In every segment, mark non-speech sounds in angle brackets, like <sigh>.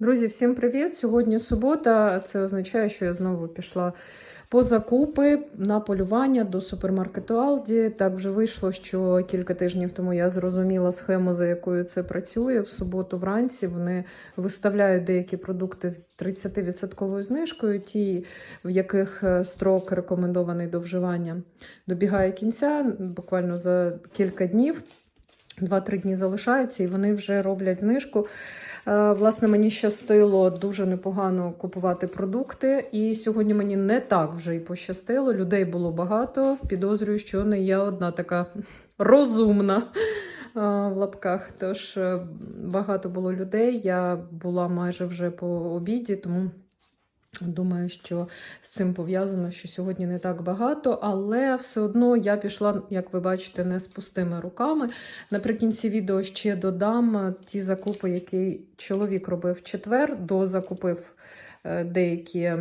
Друзі, всім привіт! Сьогодні субота. Це означає, що я знову пішла по закупи на полювання до супермаркету Алді. Так вже вийшло, що кілька тижнів тому я зрозуміла схему, за якою це працює. В суботу вранці вони виставляють деякі продукти з 30% знижкою, ті, в яких е, строк рекомендований до вживання добігає кінця, буквально за кілька днів. Два-три дні залишаються, і вони вже роблять знижку. Е, Власне, мені щастило дуже непогано купувати продукти. І сьогодні мені не так вже й пощастило. Людей було багато. Підозрюю, що не я одна така <laughs> розумна е, в лапках. Тож е, багато було людей. Я була майже вже по обіді, тому. Думаю, що з цим пов'язано, що сьогодні не так багато, але все одно я пішла, як ви бачите, не з пустими руками. Наприкінці відео ще додам ті закупи, які чоловік робив в четвер, дозакупив е, деякі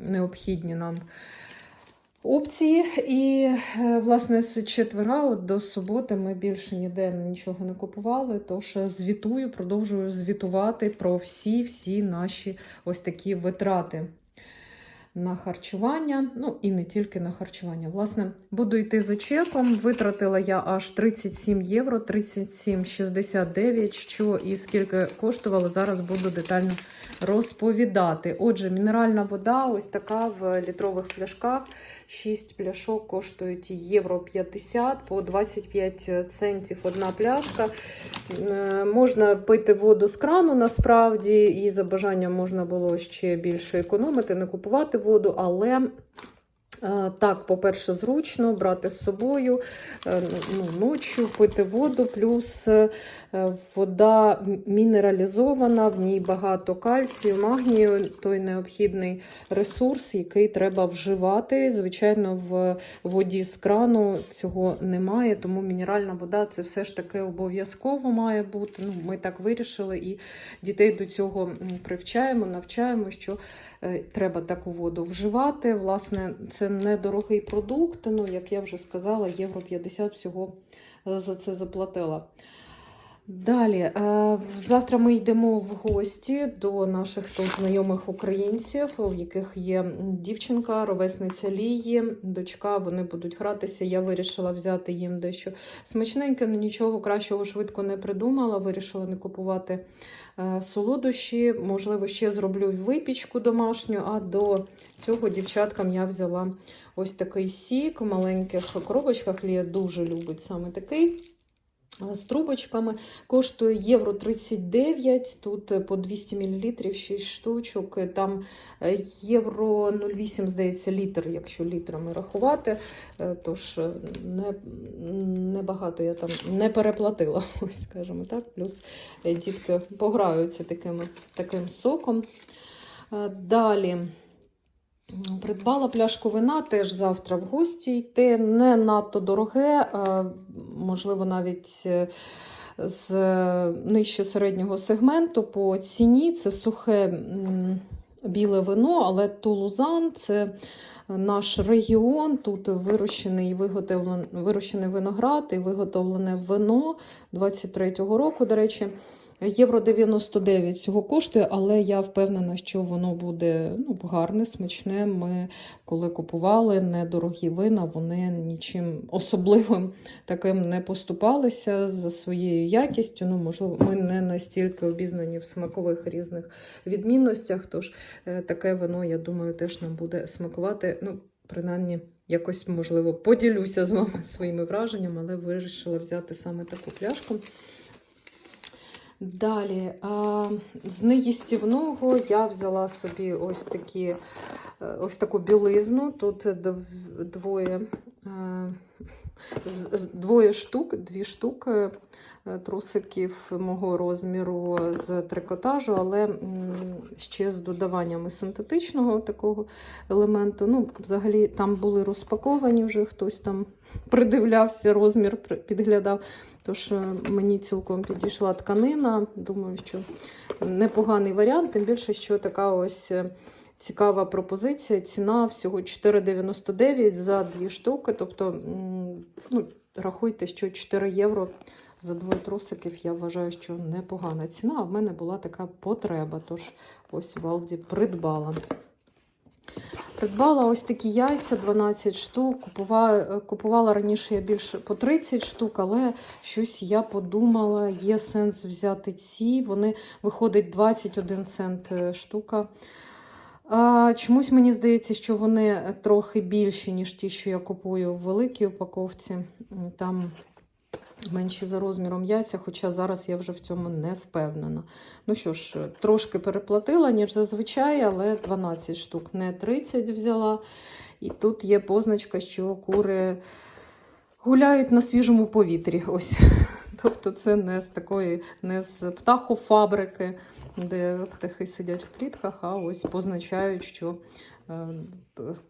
необхідні нам опції. І, е, власне, з четверга от до суботи ми більше ніде нічого не купували. Тож звітую, продовжую звітувати про всі-всі наші ось такі витрати. На харчування, ну і не тільки на харчування. Власне, буду йти за чеком. Витратила я аж 37 євро, 37,69. Що і скільки коштувало, зараз буду детально розповідати. Отже, мінеральна вода, ось така в літрових пляшках. 6 пляшок коштують євро 50 по 25 центів одна пляшка. Е, Можна пити воду з крану насправді, і за бажанням можна було ще більше економити, не купувати воду, але. е, Так, по-перше, зручно брати з собою е, ну, ночі, пити воду, плюс е, вода мінералізована, в ній багато кальцію, магнію, той необхідний ресурс, який треба вживати. Звичайно, в воді з крану цього немає, тому мінеральна вода це все ж таки обов'язково має бути. Ну, ми так вирішили і дітей до цього привчаємо, навчаємо, що е, треба таку воду вживати. Власне, це недорогий продукт. Ну, як я вже сказала, євро 50 всього е, за це заплатила. Далі, е, завтра ми йдемо в гості до наших тут знайомих українців, в яких є дівчинка, ровесниця Лії, дочка. Вони будуть гратися. Я вирішила взяти їм дещо смачненьке, але нічого кращого швидко не придумала. Вирішила не купувати е, солодощі. Можливо, ще зроблю випічку домашню. А до цього дівчаткам я взяла ось такий сік в маленьких коробочках. Лія дуже любить саме такий. З трубочками коштує євро 39, тут е, по 200 мл 6 штучок. е, Там е, євро 0,8, здається, літр, якщо літрами рахувати. Тож е, не, небагато я там не переплатила, <laughs> ось скажімо так. Плюс дітки пограються такими, таким соком. Далі. Придбала пляшку вина теж завтра в гості йти. Не надто дороге, е, можливо, навіть е, з е, нижче середнього сегменту по ціні. Це сухе біле вино, але Тулузан це наш регіон. Тут вирощений, вирощений виноград і виготовлене вино 23-го року, до речі. Євро 99 цього коштує, але я впевнена, що воно буде ну, гарне, смачне. Ми, коли купували недорогі вина, вони нічим особливим таким не поступалися за своєю якістю. Ну, можливо, ми не настільки обізнані в смакових різних відмінностях. Тож е, таке вино, я думаю, теж нам буде смакувати. Ну, принаймні, якось можливо поділюся з вами своїми враженнями, але вирішила взяти саме таку пляшку. Далі, з неїстівного я взяла собі ось такі, е, ось таку білизну. Тут двоє, е, двоє штук, дві штуки трусиків мого розміру з трикотажу, але ще з додаваннями синтетичного такого елементу. Ну, взагалі там були розпаковані вже хтось там <laughs> придивлявся, розмір підглядав. Тож е, мені цілком підійшла тканина. Думаю, що непоганий варіант, тим більше, що така ось е, цікава пропозиція. Ціна всього 4,99 за дві штуки. Тобто, ну, рахуйте, що 4 євро За двоє трусиків я вважаю, що непогана ціна, а в мене була така потреба. Тож ось в Алді придбала. Придбала ось такі яйця 12 штук. Купувала, купувала раніше я більше по 30 штук, але щось я подумала, є сенс взяти ці. Вони виходить 21 цент е, штука. А, чомусь мені здається, що вони трохи більші, ніж ті, що я купую в великій упаковці. Там менші за розміром яйця, хоча зараз я вже в цьому не впевнена. Ну що ж, трошки переплатила, ніж зазвичай, але 12 штук, не 30 взяла. І тут є позначка, що кури гуляють на свіжому повітрі. Ось. <laughs> Тобто це не з такої, не з птахофабрики, де птахи сидять в клітках, а ось позначають, що е,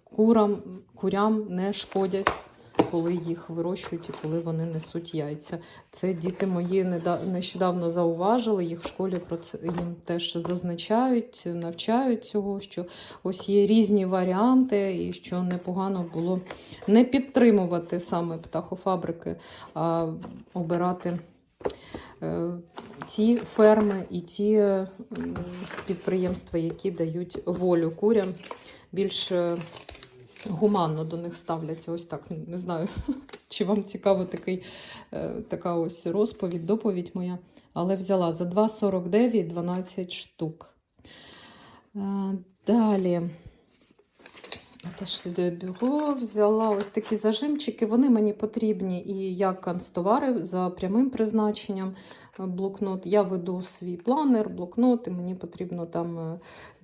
курам, курям не шкодять, коли їх вирощують і коли вони несуть яйця. Це діти мої нещодавно зауважили, їх в школі про це їм теж зазначають, навчають цього, що ось є різні варіанти, і що непогано було не підтримувати саме птахофабрики, а обирати е, ті ферми і ті е, підприємства, які дають волю курям, більш е, гуманно до них ставляться. Ось так. Не знаю, <laughs> чи вам цікаво такий, е, така ось розповідь, доповідь моя. Але взяла за 2,49 12 штук. Е, Далі. Теж до бюро взяла ось такі зажимчики. Вони мені потрібні і як канцтовари за прямим призначенням е, блокнот. Я веду свій планер, блокнот, і мені потрібно там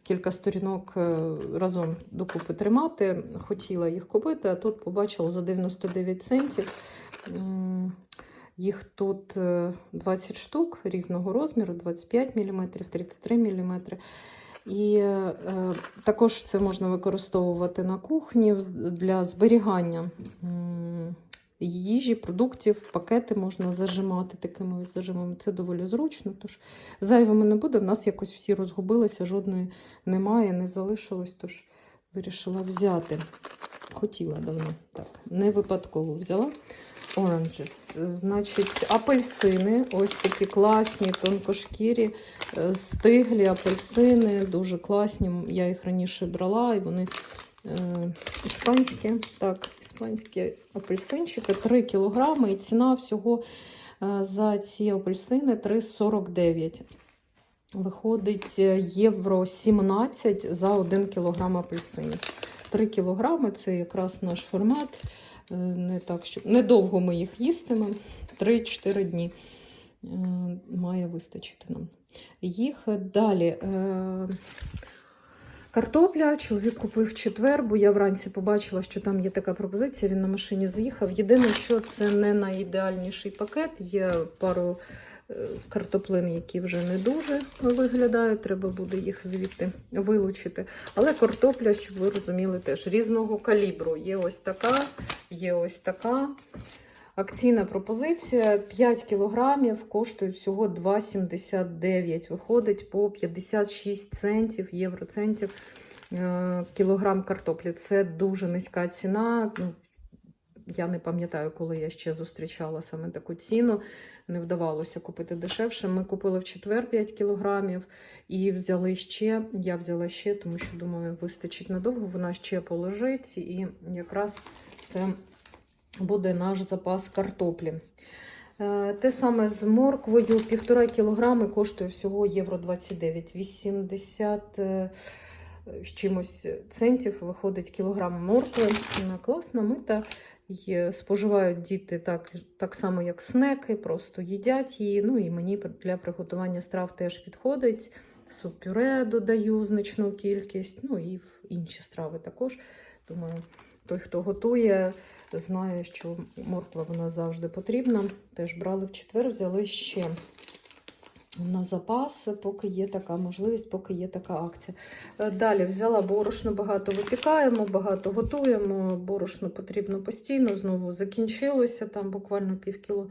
кілька сторінок е, разом докупи тримати. Хотіла їх купити, а тут побачила за 99 центів. Їх тут е, 20 штук різного розміру, 25 мм, 33 мм. І е, також це можна використовувати на кухні для зберігання їжі, продуктів, пакети можна зажимати такими ось зажимами. Це доволі зручно. Тож зайвими не буде. В нас якось всі розгубилися, жодної немає, не залишилось, тож вирішила взяти. Хотіла давно, так, не випадково взяла. Oranges. Значить, апельсини, ось такі класні, тонкошкірі, е, стиглі апельсини, дуже класні. Я їх раніше брала, і вони іспанські. Так, іспанські апельсинчики 3 кілограми, і ціна всього е, за ці апельсини 3,49. Виходить е, євро 17 за 1 кілограм апельсинів. 3 кілограми це якраз наш формат. Е, Не так, що недовго ми їх їстимемо. 3-4 дні е, має вистачити нам. Їх далі. Картопля чоловік купив четвер, бо я вранці побачила, що там є така пропозиція. Він на машині заїхав. Єдине, що це не найідеальніший пакет. Є пару е, картоплин, які вже не дуже виглядають. Треба буде їх звідти вилучити. Але картопля, щоб ви розуміли, теж різного калібру. Є ось така, є ось така. Акційна пропозиція 5 кілограмів коштує всього 2,79. Виходить по 56 центів, євроцентів е, кілограм картоплі. Це дуже низька ціна. Ну, я не пам'ятаю, коли я ще зустрічала саме таку ціну. Не вдавалося купити дешевше. Ми купили в четвер 5 кілограмів і взяли ще. Я взяла ще, тому що думаю, вистачить надовго. Вона ще полежить, і якраз це буде наш запас картоплі. Е, Те саме з морквою 1,5 кілограми коштує всього євро 29. 80 е, з чимось центів виходить кілограм моркви. Вона класна, мита. Споживають діти так, так само, як снеки, просто їдять її. Ну і мені для приготування страв теж підходить. Суп-пюре додаю значну кількість, ну і інші страви також. Думаю, той, хто готує, знає, що морква вона завжди потрібна. Теж брали в четвер, взяли ще на запас, поки є така можливість, поки є така акція. Е, Далі взяла борошно, багато випікаємо, багато готуємо. Борошно потрібно постійно. Знову закінчилося там буквально пів кіло.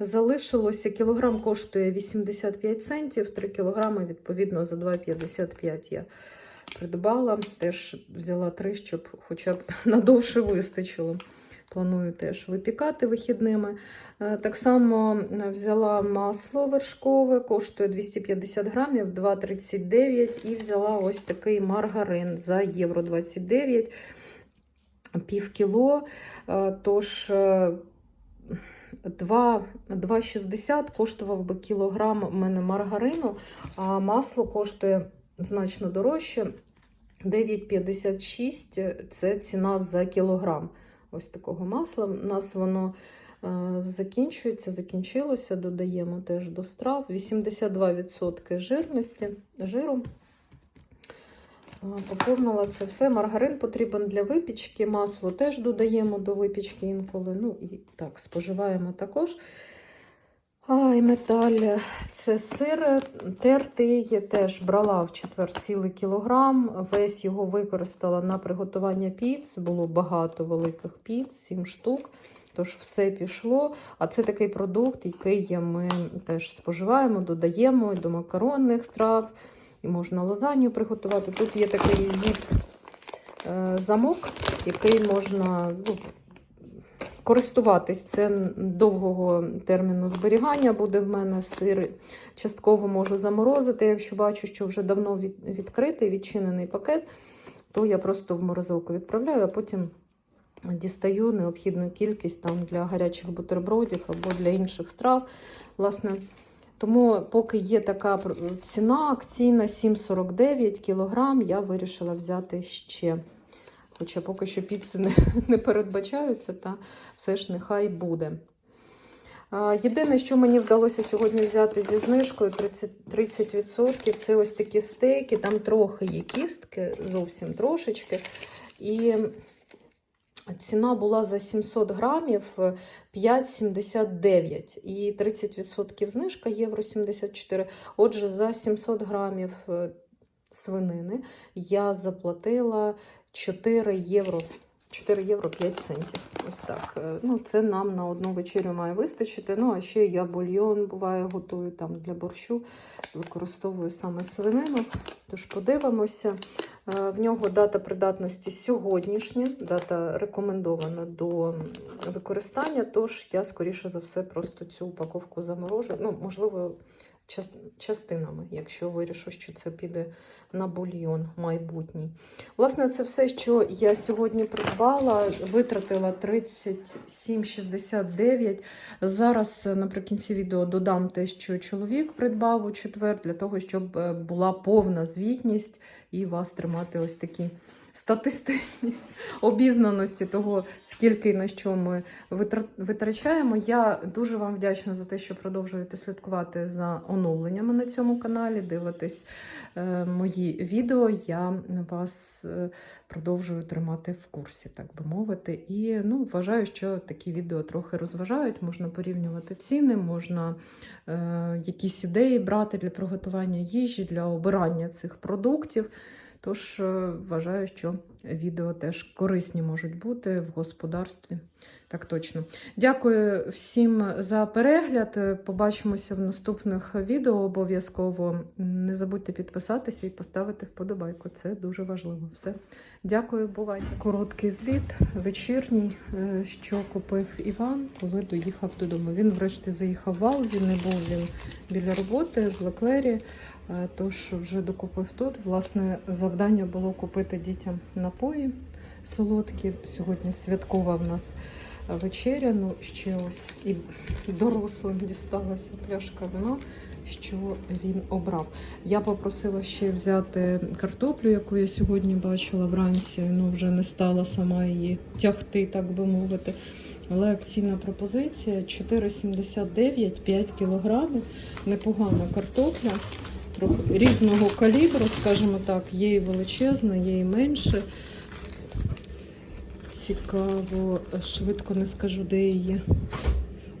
Залишилося кілограм коштує 85 центів, 3 кілограми, відповідно, за 2,55 я придбала. Теж взяла 3, щоб хоча б <laughs> надовше вистачило. Планую теж випікати вихідними. Е, Так само е, взяла масло вершкове, коштує 250 грамів, 2,39 і взяла ось такий маргарин за євро 29, пів кіло. Е, Тож е, 2 2,60 коштував би кілограм у мене маргарину, а масло коштує значно дорожче. 9,56 це ціна за кілограм. Ось такого масла. У нас воно е, закінчується, закінчилося, додаємо теж до страв. 82% жирності, жиру. Е, Поповнила це все. Маргарин потрібен для випічки, масло теж додаємо до випічки інколи. Ну і так, споживаємо також. А, і металь. Це сир тертий, теж брала в четвер цілий кілограм. Весь його використала на приготування піц. Було багато великих піц, 7 штук. Тож все пішло. А це такий продукт, який ми теж споживаємо, додаємо і до макаронних страв, і можна лазанью приготувати. Тут є такий зіп е, замок, який можна ну, користуватись. Це довгого терміну зберігання буде в мене сир. Частково можу заморозити, якщо бачу, що вже давно від, відкритий, відчинений пакет, то я просто в морозилку відправляю, а потім дістаю необхідну кількість там для гарячих бутербродів або для інших страв. Власне, тому, поки є така ціна акційна 7,49 кг, я вирішила взяти ще. Хоча поки що піци не, не передбачаються, та все ж нехай буде. Єдине, що мені вдалося сьогодні взяти зі знижкою 30%, 30% це ось такі стейки, там трохи є кістки, зовсім трошечки. І ціна була за 700 грамів 5,79 і 30% знижка євро 74. Отже, за 700 грамів е, свинини я заплатила 4 євро. 4 євро 5 центів. Ось так. Е, Ну, це нам на одну вечерю має вистачити. Ну, а ще я бульйон буває готую там для борщу, використовую саме свинину. Тож подивимося. Е, В нього дата придатності сьогоднішня, дата рекомендована до використання. Тож я, скоріше за все, просто цю упаковку заморожу. Ну, можливо, частинами, якщо вирішу, що це піде на бульйон майбутній. Власне, це все, що я сьогодні придбала, витратила 37,69. Зараз е, наприкінці відео додам те, що чоловік придбав у четвер, для того, щоб е, була повна звітність і вас тримати ось такі статистичні обізнаності того, скільки і на що ми витрачаємо. Я дуже вам вдячна за те, що продовжуєте слідкувати за оновленнями на цьому каналі, дивитесь е, мої відео. Я вас е, продовжую тримати в курсі, так би мовити. І ну, вважаю, що такі відео трохи розважають. Можна порівнювати ціни, можна е, якісь ідеї брати для приготування їжі, для обирання цих продуктів. Тож е, вважаю, що відео теж корисні можуть бути в господарстві. Так точно. Дякую всім за перегляд. Побачимося в наступних відео. Обов'язково не забудьте підписатися і поставити вподобайку. Це дуже важливо. Все. Дякую, бувайте. Короткий звіт, вечірній, е, що купив Іван, коли доїхав додому. Він врешті заїхав в Алді, не був він біля роботи в Леклері. Е, Тож вже докупив тут. Власне, завдання було купити дітям напої солодкі. Сьогодні святкова в нас вечеря. Ну, ще ось і дорослим дісталася пляшка вина, що він обрав. Я попросила ще взяти картоплю, яку я сьогодні бачила вранці. Ну, вже не стала сама її тягти, так би мовити. Але акційна пропозиція 4,79 5 кілограмів. Непогана картопля різного калібру, скажімо так, є і величезна, є і менше. Цікаво, швидко не скажу, де її.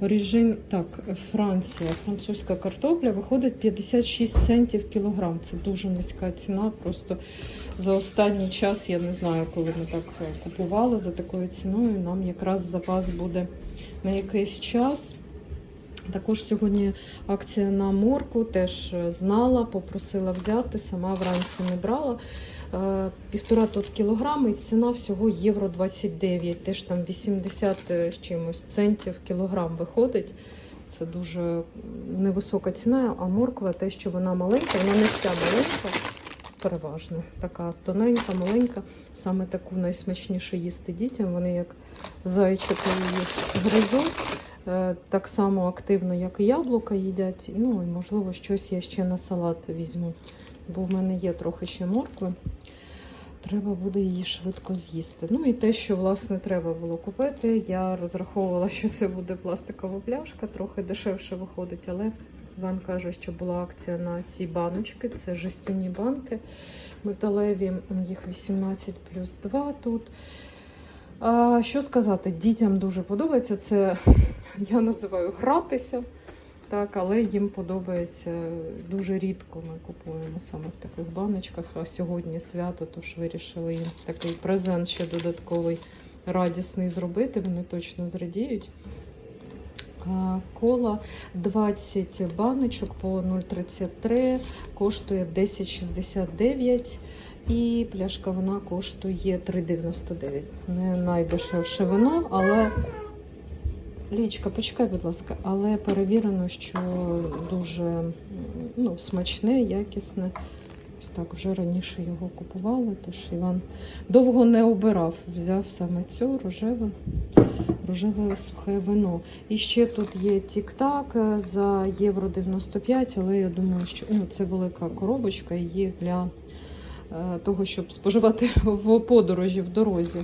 Оріжин, так, Франція, французька картопля виходить 56 центів кілограм. Це дуже низька ціна. Просто за останній час я не знаю, коли ми так е, купували за такою ціною. Нам якраз запас буде на якийсь час. Також сьогодні акція на морку, теж е, знала, попросила взяти, сама вранці не брала. Е, Півтора тут кілограми, і ціна всього євро 29, теж там 80 з чимось центів кілограм виходить. Це дуже невисока ціна, а морква, те, що вона маленька, вона не вся маленька, переважно. Така тоненька, маленька. Саме таку найсмачніше їсти дітям. Вони як зайчики її гризуть. Е, Так само активно, як і яблука їдять. Ну і можливо щось я ще на салат візьму. Бо в мене є трохи ще моркви. Треба буде її швидко з'їсти. Ну і те, що власне треба було купити. Я розраховувала, що це буде пластикова пляшка, трохи дешевше виходить, але Іван каже, що була акція на ці баночки. Це жестяні банки металеві, їх 18 плюс 2 тут. А, що сказати, дітям дуже подобається. Це я називаю гратися. Так, але їм подобається дуже рідко. Ми купуємо саме в таких баночках. А сьогодні свято, тож вирішили їм такий презент ще додатковий радісний зробити. Вони точно зрадіють. Кола 20 баночок по 0,33 коштує 10,69. І пляшка вона коштує 3,99. Не найдешевше вино, але Лічка, почекай, будь ласка, але перевірено, що дуже ну, смачне, якісне. Ось так вже раніше його купували, тож Іван довго не обирав, взяв саме цю рожеве, рожеве сухе вино. І ще тут є тік-так за євро 95, але я думаю, що ну, це велика коробочка її для того, щоб споживати <laughs> в подорожі, в дорозі.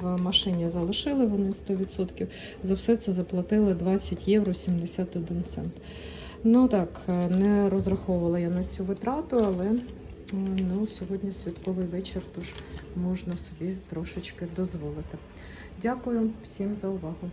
В машині залишили вони 100%. За все це заплатили 20 євро 71 цент. Ну так, е, не розраховувала я на цю витрату, але е, ну, сьогодні святковий вечір, тож можна собі трошечки дозволити. Дякую всім за увагу.